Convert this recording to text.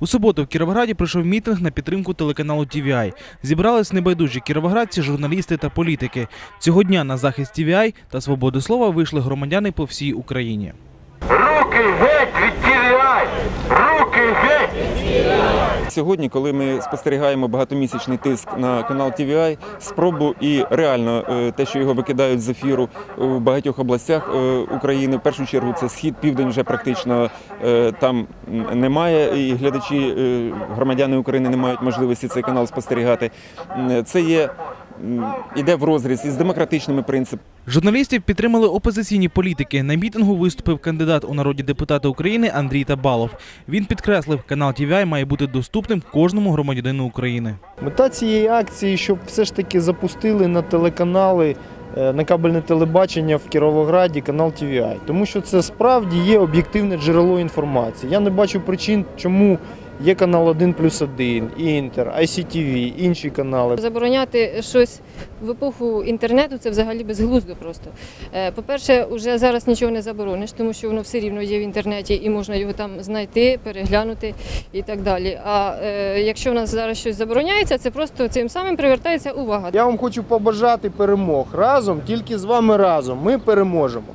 У суботу в Кіровограді пройшов мітинг на підтримку телеканалу TVI. Зібрались небайдужі кіровоградці, журналісти та політики. Цього дня на захист TVI та свободи слова вийшли громадяни по всій Україні. Руки геть від TVI! Сьогодні, коли ми спостерігаємо багатомісячний тиск на канал TVI, спробу і реально е, те, що його викидають з ефіру у багатьох областях е, України, в першу чергу це схід, південь вже практично е, там немає, і глядачі, громадяни України не мають можливості цей канал спостерігати. Це є іде в розріз із демократичними принципами. Журналістів підтримали опозиційні політики. На мітингу виступив кандидат у народні депутати України Андрій Табалов. Він підкреслив, канал TVI має бути доступним кожному громадянину України. Мета цієї акції, щоб все ж таки запустили на телеканали, е, на кабельне телебачення в Кіровограді канал TVI. Тому що це справді є об'єктивне джерело інформації. Я не бачу причин, чому є канал 1 плюс 1, Інтер, ICTV, інші канали. Забороняти щось в епоху інтернету це взагалі безглуздо просто. Е, По-перше, вже зараз нічого не заборониш, тому що воно все рівно є в інтернеті і можна його там знайти, переглянути і так далі. А е, якщо в нас зараз щось забороняється, це просто цим самим привертається увага. Я вам хочу побажати перемог разом, тільки з вами разом. Ми переможемо.